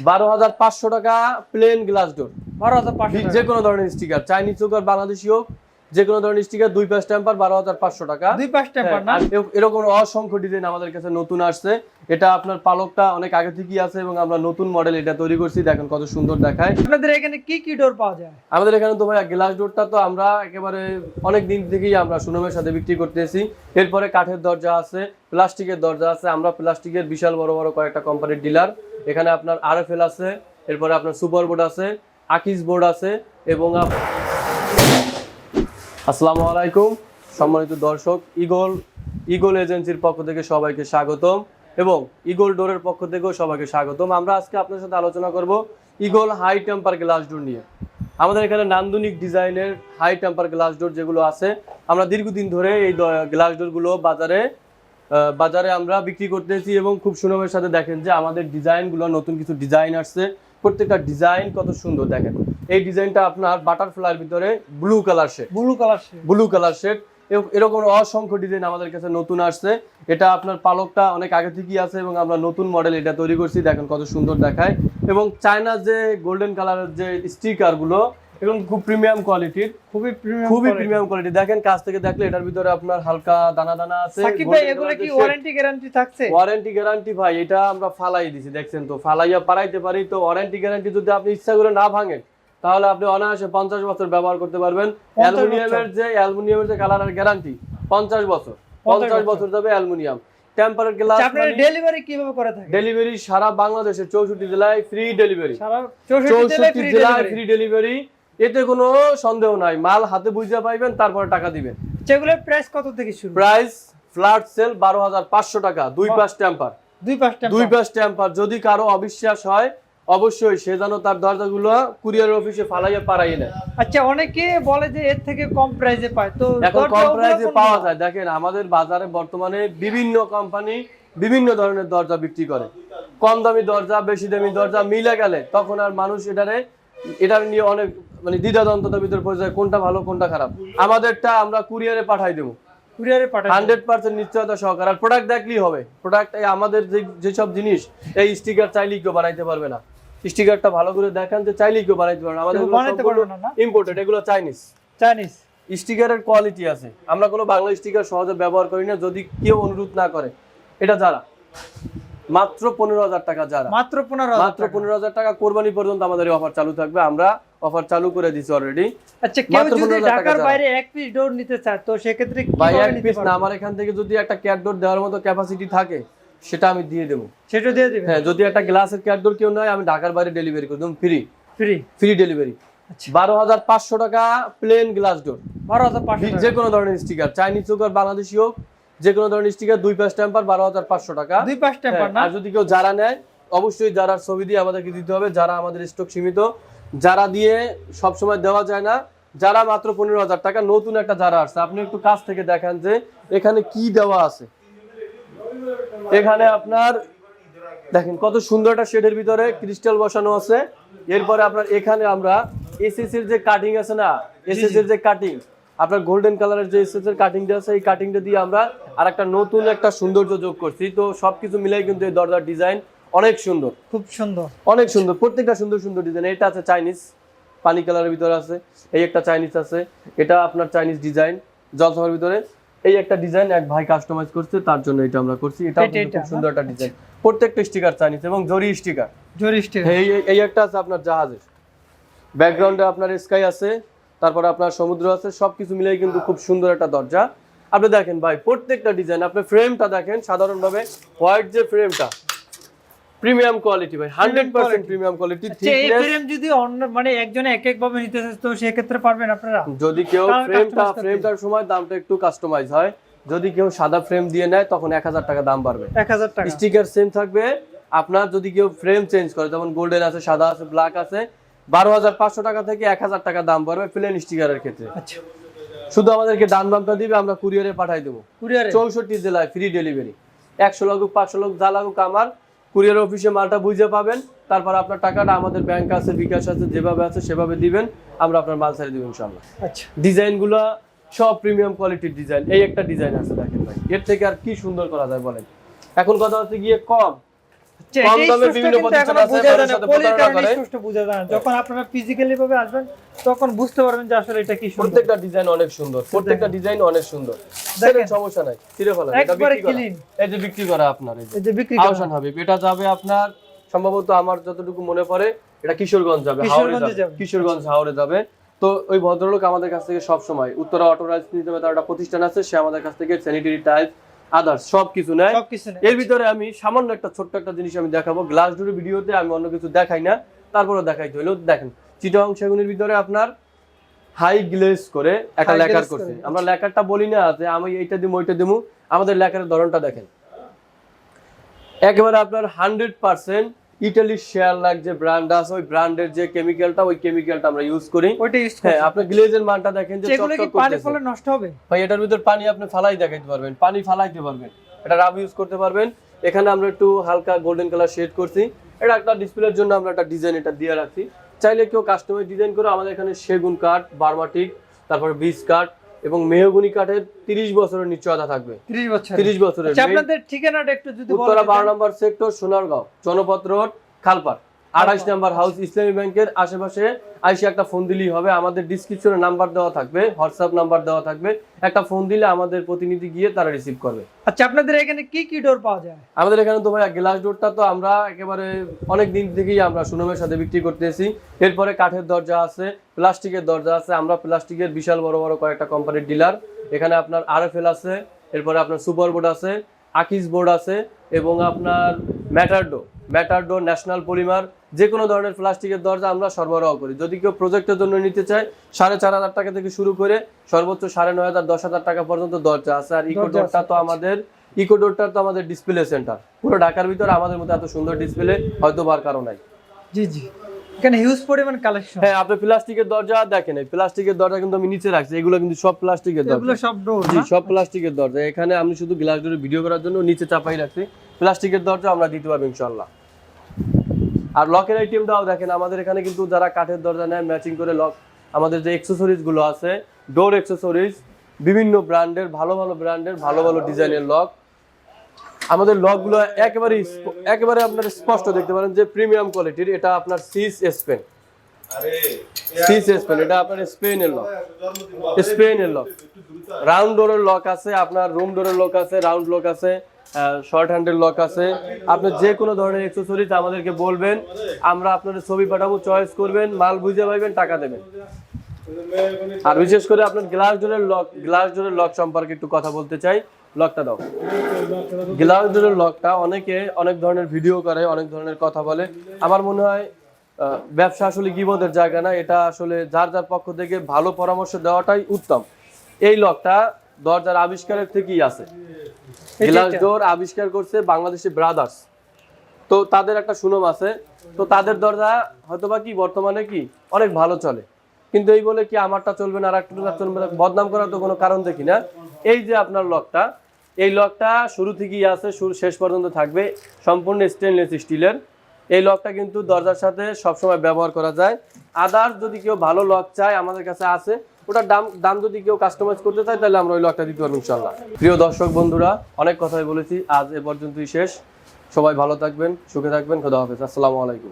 বারো হাজার পাঁচশো টাকা প্লেন গ্লাস ডোর বারো হাজার যে কোনো ধরনের স্টিকার চাইনিজ হোক আর বাংলাদেশি হোক যে কোনো ধরনের স্টিকার দুই পাঁচ টেম্পার বারো হাজার পাঁচশো টাকা। দুই পাঁচ না? আর এ- এরকম অসংখ্য ডিজাইন আমাদের কাছে নতুন আসছে। এটা আপনার পালকটা অনেক আগে থেকেই আছে এবং আমরা নতুন মডেল এটা তৈরি করছি। দেখেন কত সুন্দর দেখায়। আপনাদের এখানে কি কি ডোর পাওয়া যায়? আমাদের এখানে তো ভাইয়া গ্লাস ডোরটা তো আমরা একেবারে অনেক দিন থেকেই আমরা সুনামের সাথে বিক্রি করতেছি। এরপরে কাঠের দরজা আছে প্লাস্টিকের দরজা আছে। আমরা প্লাস্টিকের বিশাল বড় বড় কয়েকটা কোম্পানির ডিলার এখানে আপনার আরএফএল আছে এরপরে আপনার সুপার বোর্ড আছে আকিস বোর্ড আছে এবং আপ- আসসালামু আলাইকুম, সম্মানিত দর্শক, ইগল ইগল এজেন্সির পক্ষ থেকে সবাইকে স্বাগতম এবং ইগল ডোরের পক্ষ থেকেও সবাইকে স্বাগতম। আমরা আজকে আপনার সাথে আলোচনা করব eagle high temper glass door নিয়ে। আমাদের এখানে নান্দনিক ডিজাইনের হাই টেম্পার গ্লাস ডোর যেগুলো আছে, আমরা দীর্ঘদিন ধরে এই গ্লাস ডোরগুলো বাজারে বাজারে আমরা বিক্রি করতেছি এবং খুব সুনামের সাথে দেখেন যে আমাদের ডিজাইনগুলো, নতুন কিছু ডিজাইন আসছে। প্রত্যেকটা ডিজাইন কত সুন্দর দেখেন। এই ডিজাইনটা আপনার বাটারফ্লাইয়ের ভিতরে blue colour shade. Blue colour shade. Blue colour shade. এরকম অসংখ্য ডিজাইন আমাদের কাছে নতুন আসছে। এটা আপনার পালকটা অনেক আগে থেকেই আছে এবং আমরা নতুন মডেল এটা তৈরি করছি। দেখেন কত সুন্দর দেখায়। এবং চায়নার যে গোল্ডেন কালারের যে স্টিকারগুলো এবং খুব প্রিমিয়াম কোয়ালিটির খুবই প্রিমিয়াম খুবই প্রিমিয়াম কোয়ালিটি দেখেন কাছ থেকে দেখলে এটার ভিতরে আপনার হালকা দানা দানা আছে সাকিব ভাই এগুলো কি ওয়ারেন্টি গ্যারান্টি থাকছে? ওয়ারেন্টি গ্যারান্টি ভাই এটা আমরা ফালাই দিছি দেখছেন তো? ফালাইয়া পারাইতে পারি তো ওয়ারেন্টি গ্যারান্টি যদি আপনি ইচ্ছা করে না ভাঙেন তাহলে আপনি অনায়াসে পঞ্চাশ বছর ব্যবহার করতে পারবেন। অ্যালুমিনিয়ামের যে অ্যালুমিনিয়ামের যে কালারের গ্যারান্টি পঞ্চাশ বছর। পঞ্চাশ বছর। যাবে অ্যালুমিনিয়াম। গ্লাস আচ্ছা, ডেলিভারি কীভাবে করে থাকেন? ডেলিভারি সারা বাংলাদেশের চৌষট্টি জেলায় ফ্রি ডেলিভারি সারা 64 জেলায় ফ্রি ডেলিভারি এতে কোনো সন্দেহ নাই। মাল হাতে বুঝে পাইবেন তারপরে টাকা দিবেন। যেগুলোর প্রাইস কত থেকে শুরু? প্রাইস ফ্ল্যাট সেল বারো হাজার পাঁচশো টাকা। দুই। টেম্পার দুই পাঁচ টেম্পার দুই পাঁচ টেম্পার যদি কারও অবিশ্বাস হয় অবশ্যই সে যেন তার দরজাগুলো কুরিয়ার অফিসে ফালাইয়া পারাই নেয়। আচ্ছা অনেকে বলে যে এর থেকে কম প্রাইসে পায়। তো এখন কম প্রাইসে পাওয়া যায়। দেখেন আমাদের বাজারে বর্তমানে বিভিন্ন কোম্পানি বিভিন্ন ধরনের দরজা বিক্রি করে। কম দামি দরজা বেশি দামি দরজা মিলে গেলে তখন আর মানুষ এটারে এটার নিয়ে অনেক মানে দ্বিধাদ্বন্দ্বতার ভিতর পড়ে যায় কোনটা ভালো কোনটা খারাপ। আমাদেরটা আমরা কুরিয়ারে পাঠাই দেবো। কুরিয়ারে হান্ড্রেড পার্সেন্ট নিশ্চয়তা সহকার। আর প্রোডাক্ট দেখলেই হবে। প্রোডাক্ট আমাদের যে যেসব জিনিস এই স্টিকার চাইলেই কেউ বানাইতে পারবে না। স্টিকারটা ভালো করে দেখান যে চাইলেই কেউ বানাইতে পারবে না। আমাদের? ইম্পোর্টেড এগুলো চাইনিজ চাইনিজ স্টিকারের কোয়ালিটি আছে। আমরা কোনো বাংলা স্টিকার সহজে ব্যবহার করি না যদি কেউ অনুরোধ না করে। এটা যারা? মাত্র পনেরো হাজার টাকা যারা। মাত্র পনেরো মাত্র পনেরো হাজার টাকা কোরবানি পর্যন্ত আমাদের অফার চালু থাকবে। আমরা অফার চালু করে দিছি অলরেডি আচ্ছা কেউ যদি ঢাকার বাইরে এক পিস ডোর নিতে চায় তো সেক্ষেত্রে কীভাবে এক পিস না আমার এখান থেকে যদি একটা ক্যাটডোর দেওয়ার মতো ক্যাপাসিটি থাকে সেটা আমি দিয়ে দেবো। সেটা দিয়ে দিবেন? হ্যাঁ যদি একটা গ্লাসের ক্যাটডোর কেউ নয় আমি ঢাকার বাইরে ডেলিভারি করে দেবো ফ্রি ফ্রি ফ্রি ডেলিভারি বারো হাজার পাঁচশো টাকা প্লেন গ্লাস ডোর বারো হাজার যে কোনো ধরনের স্টিকার চাইনিজ হোক আর বাংলাদেশি হোক যে কোনো ধরনের স্টিকার দুই পাঁচ টেম্পার বারো হাজার পাঁচশো টাকা। দুই পাঁচ টেম্পার হ্যাঁ, আর যদি কেউ যারা নেয় অবশ্যই যারার ছবি দিয়ে আমাদেরকে দিতে হবে যারা আমাদের স্টক সীমিত যারা দিয়ে সব সময় দেওয়া যায় না যারা মাত্র পনেরো হাজার টাকা নতুন একটা যারা আসছে আপনি একটু কাছ থেকে দেখেন যে এখানে কি দেওয়া আছে। এখানে আপনার দেখেন কত সুন্দর একটা শেডের ভিতরে ক্রিস্টাল বসানো আছে। এরপরে আপনার এখানে আমরা এসএস এর যে কাটিং আছে না এসএস এর যে কাটিং আপনার গোল্ডেন কালারের যে এসএস এর কাটিংটা আছে এই কাটিংটা দিয়ে আমরা আর একটা নতুন একটা সৌন্দর্য যোগ করছি। তো সবকিছু মিলাই কিন্তু এই দরজার ডিজাইন অনেক সুন্দর। খুব সুন্দর। অনেক সুন্দর প্রত্যেকটা সুন্দর সুন্দর ডিজাইন এটা আছে চাইনিজ পানি কালারের ভিতরে আছে এই একটা চাইনিজ আছে। এটা আপনার চাইনিজ ডিজাইন জলসভার ভিতরে। এই একটা ডিজাইন এক ভাই কাস্টমাইজ করছে তার জন্য এটা আমরা করছি। এটা খুব সুন্দর একটা ডিজাইন প্রত্যেকটা স্টিকার চাইনিজ এবং জরি স্টিকার জরি স্টিকার এই- এই একটা আছে আপনার জাহাজের। ব্যাকগ্রাউন্ডে আপনার স্কাই আছে তারপরে আপনার সমুদ্র আছে সবকিছু মিলেই কিন্তু খুব সুন্দর একটা দরজা। আপনি দেখেন ভাই প্রত্যেকটা ডিজাইন আপনি ফ্রেমটা দেখেন সাধারণভাবে হোয়াইট যে ফ্রেমটা প্রিমিয়াম কোয়ালিটি ভাই hundred percent quality। Premium quality এই ফ্রেম যদি অন্য মানে একজনে এক এক ভাবে নিতে চায় তো পারবেন আপনারা? যদি কেউ ফ্রেমটা ফ্রেমটার সময় দামটা একটু কাস্টমাইজ হয় যদি কেউ সাদা ফ্রেম দিয়ে নেয় তখন এক হাজার টাকা দাম বাড়বে। এক হাজার টাকা। স্টিকার সেম থাকবে। আপনার যদি কেউ ফ্রেম চেঞ্জ করে যেমন গোল্ডেন আছে সাদা আছে ব্ল্যাক আছে বারো হাজার পাঁচশো টাকা থেকে এক হাজার টাকা দাম পড়বে প্লেন স্টিকারের ক্ষেত্রে। আচ্ছা। শুধু আমাদেরকে ডান বামটা দিবে আমরা কুরিয়ারে পাঠাই দেবো। কুরিয়ারে চৌষট্টি জেলায় ফ্রি ডেলিভারি একশো লাগুক পাঁচশো লোক যা লাগুক আমার কুরিয়ার অফিসে মালটা বুঝে পাবেন তারপর আপনার টাকাটা আমাদের ব্যাংক আছে বিকাশ আছে যেভাবে আছে সেভাবে দিবেন আমরা আপনার মাল ছেড়ে দিব ইনশাল্লাহ আচ্ছা। ডিজাইনগুলো সব প্রিমিয়াম কোয়ালিটির ডিজাইন এই একটা ডিজাইন আছে দেখেন ভাই এর থেকে আর কি সুন্দর করা যায় বলেন? এখন কথা হচ্ছে গিয়ে কম কম দামে বিভিন্ন প্রতিষ্ঠান আছে মানুষের সাথে প্রতারণা করে। বোঝা যায় না। যখন আপনারা ফিজিক্যালি ভাবে আসবেন তখন বুঝতে পারবেন যে আসলে এটা কি সুন্দর। প্রত্যেকটা ডিজাইন অনেক সুন্দর। প্রত্যেকটা ডিজাইন অনেক সুন্দর। দেখেন। সমস্যা নাই। ছিঁড়ে ফেলান এটা বিক্রি করা। এই যে বিক্রি করা আপনার এই যে। বিক্রি করা। আহসান হাবিব এটা যাবে আপনার সম্ভবত আমার যতটুকু মনে পড়ে এটা কিশোরগঞ্জ যাবে হাওড়ে যাবে। যাবে। কিশোরগঞ্জ হাওড়ে যাবে। তো ওই ভদ্রলোক আমাদের কাছ থেকে সব সময় উত্তরা অটোরাইজ নিতে তার একটা প্রতিষ্ঠান আছে সে আমাদের কাছ থেকে স্যানিটারি টাইলস আদার্স সব কিছু নেয়। এর ভিতরে আমি সামান্য একটা ছোট্ট একটা জিনিস আমি দেখাবো। গ্লাস ডোরের ভিডিওতে আমি অন্য কিছু দেখাই না তারপরে দেখাইতে হইল। দেখেন চিটং সেগুনের ভিতরে আপনার হাই গ্লেজ করে একটা লেখার করছে। আমরা লেখারটা বলি না যে আমি এইটা দিমু ওইটা দিমু। আমাদের লেখার ধরনটা দেখেন। একেবারে আপনার হান্ড্রেড পার্সেন্ট ইটালির শেয়ার লাগ যে ব্র্যান্ড আছে ওই ব্র্যান্ডের যে কেমিক্যালটা ওই কেমিক্যালটা আমরা ইউজ করি। ওইটা ইউজ হ্যাঁ আপনার গ্লেজের মানটা দেখেন যে সেগুলো কি পানি ফলে নষ্ট হবে? ভাই এটার ভিতর পানি আপনি ফালাই দেখাইতে পারবেন পানি ফালাইতে পারবেন। এটা রাব ইউজ করতে পারবেন। এখানে আমরা একটু হালকা গোল্ডেন কালার শেড করছি। এটা একটা ডিসপ্লের জন্য আমরা একটা ডিজাইন এটা দিয়ে রাখছি। চাইলে কেউ কাস্টমাইজ ডিজাইন করে আমাদের এখানে সেগুন কাঠ বার্মাটিক তারপরে বিচ কাঠ এবং মেহগুনি কাঠের তিরিশ বছরের নিশ্চয়তা থাকবে। 30 বছর তিরিশ বছরের আচ্ছা আপনাদের ঠিকানাটা একটু যদি উত্তরা বারো নম্বর সেক্টর সোনারগাঁও জনপথ রোড খালপাড়। আঠাশ নাম্বার হাউস ইসলামী ব্যাংকের আশেপাশে আইসে একটা ফোন দিলেই হবে। আমাদের ডিসক্রিপশনে নাম্বার দেওয়া থাকবে হোয়াটসঅ্যাপ নাম্বার দেওয়া থাকবে। একটা ফোন দিলে আমাদের প্রতিনিধি গিয়ে তারা রিসিভ করবে। আচ্ছা আপনাদের এখানে কি কি ডোর পাওয়া যায়? আমাদের এখানে তো ভাইয়া গ্লাস ডোরটা তো আমরা একেবারে অনেক দিন থেকেই আমরা সুনামের সাথে বিক্রি করতেছি। এরপরে কাঠের দরজা আছে প্লাস্টিকের দরজা আছে। আমরা প্লাস্টিকের বিশাল বড় বড় কয়েকটা কোম্পানির ডিলার এখানে আপনার আরএফএল আছে এরপরে আপনার সুপার বোর্ড আছে আকিস বোর্ড আছে এবং আপনার ম্যাটারডো ম্যাটারডো ন্যাশনাল পলিমার যে কোনো ধরনের প্লাস্টিকের দরজা আমরা সরবরাহ করি। যদি কেউ প্রজেক্টের জন্য নিতে চায় সাড়ে চার হাজার টাকা থেকে শুরু করে সর্বোচ্চ সাড়ে নয় হাজার দশ হাজার টাকা পর্যন্ত দরজা আছে। আর ইকো ডোরটা তো আমাদের ইকো ডোরটা তো আমাদের ডিসপ্লে সেন্টার পুরো ঢাকার ভিতরে আমাদের মতো এত সুন্দর ডিসপ্লে হয়তো বার কারণ নাই। জি জি। এখানে হিউজ পরিমাণ কালেকশন হ্যাঁ আপনি প্লাস্টিকের দরজা দেখেন এই প্লাস্টিকের দরজা কিন্তু আমি নিচে রাখছি। এগুলো কিন্তু সব প্লাস্টিকের এগুলো দরজা সব ডোর জি সব প্লাস্টিকের দরজা। এখানে আমি শুধু গ্লাস ডোরে ভিডিও করার জন্য নিচে চাপাই রাখছি। প্লাস্টিকের দরজা আমরা দিতে পারব ইনশাল্লাহ আর লকের আইটেমটাও দেখেন, আমাদের এখানে কিন্তু যারা কাঠের দরজা নেয় ম্যাচিং করে লক, আমাদের যে এক্সেসরিজগুলো গুলো আছে ডোর এক্সেসরিজ বিভিন্ন ব্র্যান্ডের, ভালো ভালো ব্র্যান্ডের, ভালো ভালো ডিজাইনের লক। আমাদের লকগুলো একেবারে একেবারে আপনার স্পষ্ট দেখতে পারেন যে প্রিমিয়াম কোয়ালিটির এটা আপনার সিস স্পেন সিস স্পেন এটা আপনার স্পেনের লক স্পেনের লক রাউন্ড ডোরের লক আছে, আপনার রুম ডোরের লক আছে রাউন্ড লক আছে শর্ট হ্যান্ডের লক আছে। আপনি যে কোনো ধরনের অ্যাক্সেসরিজ আমাদেরকে বলবেন, আমরা আপনাদের ছবি পাঠাবো চয়েস করবেন, মাল বুঝে পাইবেন, টাকা দেবেন। আর বিশেষ করে আপনার গ্লাস ডোরের লক গ্লাস ডোরের লক সম্পর্কে একটু কথা বলতে চাই। লকটা দাও। গ্লাস ডোরের লকটা অনেকে অনেক ধরনের ভিডিও করে, অনেক ধরনের কথা বলে। আমার মনে হয় ব্যবসা আসলে গিবদের জায়গা না এটা আসলে যার যার পক্ষ থেকে ভালো পরামর্শ দেওয়াটাই উত্তম। এই লকটা দরজার আবিষ্কারের থেকেই আছে। গ্লাস ডোর আবিষ্কার করছে বাংলাদেশি ব্রাদার্স। তো তাদের একটা সুনাম আছে। তো তাদের দরজা হয়তোবা কি বর্তমানে কি অনেক ভালো চলে। কিন্তু এই বলে কি আমারটা চলবে না আর একটা চলবে না বদনাম করার তো কোনো কারণ দেখি না। এই যে আপনার লকটা এই লকটা শুরু থেকেই আছে শুরু শেষ পর্যন্ত থাকবে। সম্পূর্ণ স্টেনলেস স্টিলের এই লকটা কিন্তু দরজার সাথে সবসময় ব্যবহার করা যায়। আদার যদি কেউ ভালো লক চায়, আমাদের কাছে আছে। ওটার দাম দাম যদি কেউ কাস্টমাইজ করতে চায়, তাহলে আমরা ওই লকটা দিতে পারব ইনশাল্লাহ প্রিয় দর্শক বন্ধুরা, অনেক কথাই বলেছি। আজ এ পর্যন্তই শেষ। সবাই ভালো থাকবেন, সুখে থাকবেন। খোদা হাফেজ। আসসালামু আলাইকুম।